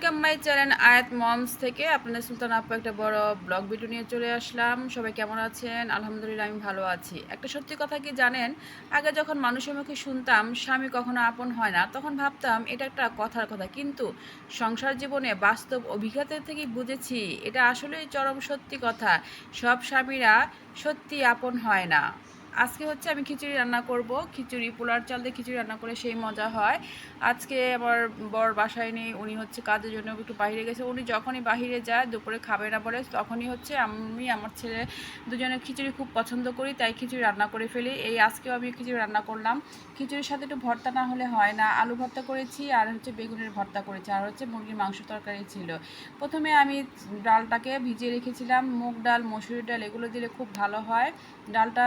Welcome my channel Ayat moms থেকে। আপনাদের সুলতান আপু একটা বড় ব্লগ ভিডিও নিয়ে চলে আসলাম। সবাই কেমন আছেন? আলহামদুলিল্লাহ, আমি ভালো আছি। একটা সত্যি কথা কি জানেন? আগে যখন মানুষের মুখে শুনতাম, স্বামী কখনো আপন হয় না, তখন ভাবতাম এটা একটা কথার কথা। কিন্তু সংসার জীবনে বাস্তব অভিজ্ঞতা থেকেই বুঝেছি, এটা আসলেই চরম সত্যি কথা। সব স্বামীরা সত্যি আপন হয় না। আজকে হচ্ছে আমি খিচুড়ি রান্না করব। খিচুড়ি পোলার চাল দিয়ে খিচুড়ি রান্না করে সেই মজা হয়। আজকে আমার বর বাসায় নেই, উনি হচ্ছে কাজের জন্য একটু বাইরে গেছে। উনি যখনই বাইরে যায়, দুপুরে খাবে না বলে, তখনই হচ্ছে আমি, আমার ছেলে দুজনে খিচুড়ি খুব পছন্দ করি, তাই খিচুড়ি রান্না করে ফেলি। এই আজকেও আমি খিচুড়ি রান্না করলাম। খিচুড়ির সাথে একটু ভর্তা না হলে হয় না। আলু ভর্তা করেছি আর হচ্ছে বেগুনের ভর্তা করেছি। আর হচ্ছে মুরগির মাংস তরকারি ছিল। প্রথমে আমি ডালটাকে ভিজিয়ে রেখেছিলাম। মুগ ডাল মসুরি ডাল, এগুলো দিলে খুব ভালো হয়। ডালটা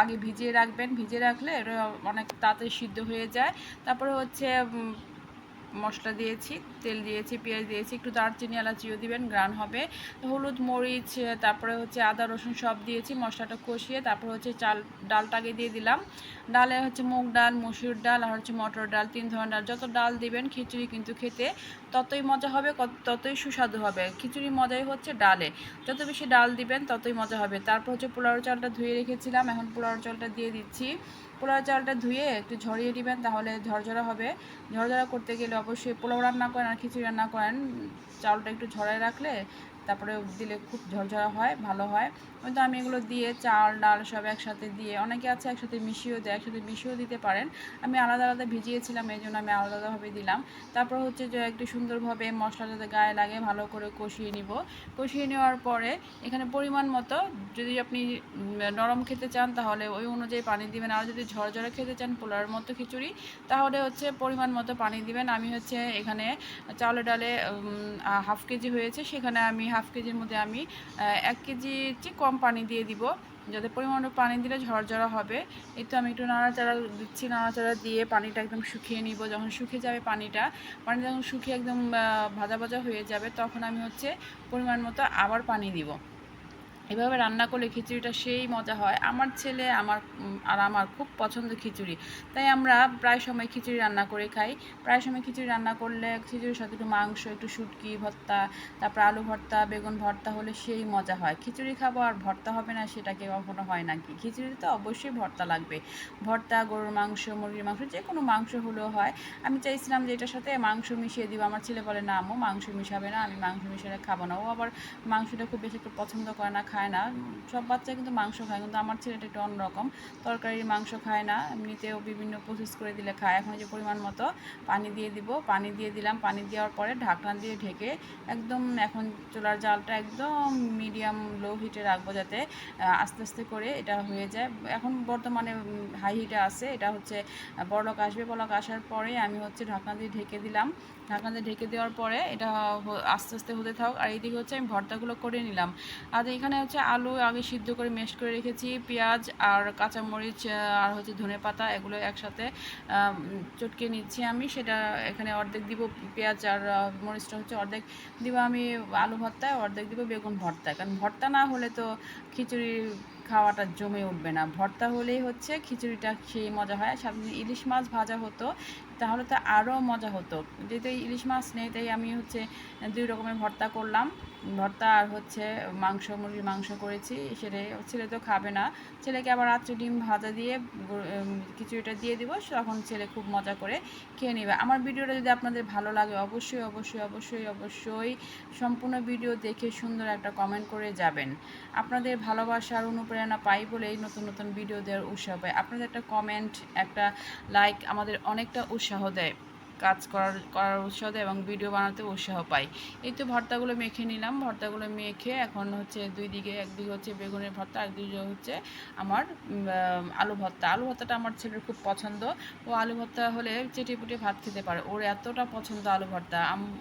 আগে ভিজিয়ে রাখবেন ভিজিয়ে রাখলে এটা অনেক তাড়াতাড়ি সিদ্ধ হয়ে যায়। তারপরে হচ্ছে মশলা দিয়েছি, তেল দিয়েছি, পেঁয়াজ দিয়েছি, একটু দারচিনি, এলাচিও দিবেন, গ্রান হবে। হলুদ, মরিচ, তারপরে হচ্ছে আদা, রসুন সব দিয়েছি, মশলাটা কষিয়ে তারপরে হচ্ছে চাল ডালটাকে দিয়ে দিলাম। ডালে হচ্ছে মুগ ডাল, মসুর ডাল আর হচ্ছে মটর ডাল, তিন ধরনের ডাল। যত ডাল দিবেন খিচুড়ি কিন্তু খেতে ততই মজা হবে ততই সুস্বাদু হবে। খিচুড়ি মজাই হচ্ছে ডালে। যত বেশি ডাল দিবেন ততই মজা হবে। তারপর হচ্ছে পোলাও চালটা ধুয়ে রেখেছিলাম, এখন পোলাও চালটা দিয়ে দিচ্ছি। পোলাও চালটা ধুয়ে একটু ঝরিয়ে দিবেন, তাহলে ঝরঝরা হবে। ঝরঝরা করতে গেলে অবশ্যই পোলাও রান্না করেন আর খিচুড়ি রান্না করেন। চালটা একটু ঝরায় রাখলে তারপরে দিলে খুব ঝরঝরা হয়, ভালো হয়। কিন্তু আমি এগুলো দিয়ে চাল, ডাল সব একসাথে দিয়ে, অনেকে আছে একসাথে মিশিয়েও দেয়, একসাথে মিশিয়েও দিতে পারেন। আমি আলাদা আলাদা ভিজিয়েছিলাম, এই জন্য আমি আলাদা আলাদাভাবে দিলাম। তারপর হচ্ছে যে একটু সুন্দরভাবে মশলা যাতে গায়ে লাগে, ভালো করে কষিয়ে নিব। কষিয়ে নেওয়ার পরে এখানে পরিমাণ মতো যদি আপনি নরম খেতে চান, তাহলে ওই অনুযায়ী পানি দিবেন। আর যদি ঝরঝরে খেতে চান পোলার মতো খিচুড়ি, তাহলে হচ্ছে পরিমাণ মতো পানি দিবেন। আমি হচ্ছে এখানে চাউলে ডালে হাফ কেজি হয়েছে, সেখানে আমি হাফ কেজির মধ্যে আমি এক কেজি চেয়ে কম পানি দিয়ে দিব, যাতে পরিমাণ পানি দিলে ঝরঝরা হবে। এই তো আমি একটু নাড়াচাড়া দিচ্ছি, নাড়াচাড়া দিয়ে পানিটা একদম শুকিয়ে নিব। যখন শুকিয়ে যাবে পানিটা, পানি যখন শুকিয়ে একদম ভাজা ভাজা হয়ে যাবে, তখন আমি হচ্ছে পরিমাণ মতো আবার পানি দিব। এভাবে রান্না করলে খিচুড়িটা সেই মজা হয়। আমার ছেলে, আমার আর আমার খুব পছন্দ খিচুড়ি। তাই আমরা প্রায় সময় খিচুড়ি রান্না করে খাই। প্রায় সময় খিচুড়ি রান্না করলে খিচুড়ির সাথে একটু মাংস, একটু শুটকি, ভর্তা, তারপর আলু ভর্তা, বেগুন ভর্তা হলে সেই মজা হয়। খিচুড়ি খাব আর ভর্তা হবে না সেটাকে কখনো হয় নাকি খিচুড়িতে তো অবশ্যই ভর্তা লাগবে। ভর্তা, গরুর মাংস, মুরগির মাংস, যে কোনো মাংস হলেও হয়। আমি চাইছিলাম যে এটার সাথে মাংস মিশিয়ে দিব। আমার ছেলে বলে, না আম্মু, মাংস মিশাবে না। আমি মাংস মিশিয়ে খাব না। ও আবার মাংসটা খুব বেশি একটু পছন্দ করে না। খায় না। সব বাচ্চা কিন্তু মাংস খায়, কিন্তু আমার ছেলেটা একটু অন্যরকম। তরকারির মাংস খায় না, এমনিতেও বিভিন্ন প্রসেস করে দিলে খায়। এখন যে পরিমাণ মতো পানি দিয়ে দিব, পানি দিয়ে দিলাম। পানি দেওয়ার পরে ঢাকনা দিয়ে ঢেকে একদম এখন চুলার জালটা একদম মিডিয়াম লো হিটে রাখব যাতে আস্তে আস্তে করে এটা হয়ে যায়। এখন বর্তমানে হাই হিটে আছে। এটা হচ্ছে বড়লোক আসবে। বড়লোক আসার পরে আমি হচ্ছে ঢাকনা দিয়ে ঢেকে দিলাম। ঢাকনা দিয়ে ঢেকে দেওয়ার পরে এটা আস্তে আস্তে হতে থাক আর এইদিকে হচ্ছে আমি ভর্তাগুলো করে নিলাম। আর এখানে হচ্ছে আলু আগে সিদ্ধ করে মেশ করে রেখেছি, পেঁয়াজ আর কাঁচামরিচ আর হচ্ছে ধনে পাতা, এগুলো একসাথে চটকে নিচ্ছি আমি। সেটা এখানে অর্ধেক দিব পেঁয়াজ আর মরিচটা হচ্ছে অর্ধেক দিব আমি আলু ভর্তায়, অর্ধেক দিব বেগুন ভর্তায়। কারণ ভর্তা না হলে তো খিচুড়ি খাওয়াটা জমে উঠবে না। ভর্তা হলেই হচ্ছে খিচুড়িটা খেয়ে মজা হয়। সাথে ইলিশ মাছ ভাজা হতো, তাহলে তো আরও মজা হতো। যেহেতু ইলিশ মাছ নেই, তাই আমি হচ্ছে দুই রকমের ভর্তা করলাম। ভর্তা আর হচ্ছে মাংস, মুরগির মাংস করেছি। সেটা ছেলে তো খাবে না। ছেলেকে আবার রাত্রে ডিম ভাজা দিয়ে খিচুড়িটা দিয়ে দিব, তখন ছেলে খুব মজা করে খেয়ে নেবে। আমার ভিডিওটা যদি আপনাদের ভালো লাগে, অবশ্যই অবশ্যই অবশ্যই অবশ্যই সম্পূর্ণ ভিডিও দেখে সুন্দর একটা কমেন্ট করে যাবেন। আপনাদের ভালোবাসার অনুপ্রেরণা পাই বলেই নতুন নতুন ভিডিও দেওয়ার উৎসাহ পাই। আপনাদের একটা কমেন্ট একটা লাইক আমাদের অনেকটা উৎসাহ দেয়। কাজ করার করার উৎসাহ দেয় এবং ভিডিও বানাতে উৎসাহ পাই। এই তো ভর্তাগুলো মেখে নিলাম। ভর্তাগুলো মেখে এখন হচ্ছে দুই দিকে একদিকে হচ্ছে বেগুনের ভর্তা, আর দিকে হচ্ছে আমার আলু ভর্তা। আলু ভর্তাটা আমার ছেলের খুব পছন্দ। ও আলু ভর্তা হলে চেটে পুটে ভাত খেতে পারে। ওর এতটা পছন্দ আলু ভর্তা।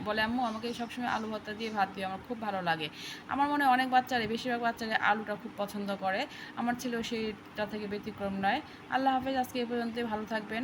বলে, আম্মু, আমাকে সবসময় আলু ভর্তা দিয়ে ভাত দিও, আমার খুব ভালো লাগে। আমার মনে অনেক বাচ্চারা বেশিরভাগ বাচ্চারা আলুটা খুব পছন্দ করে। আমার ছেলেও সেইটা থেকে ব্যতিক্রম নয়। আল্লাহ হাফেজ, আজকে এ পর্যন্তই। ভালো থাকবেন।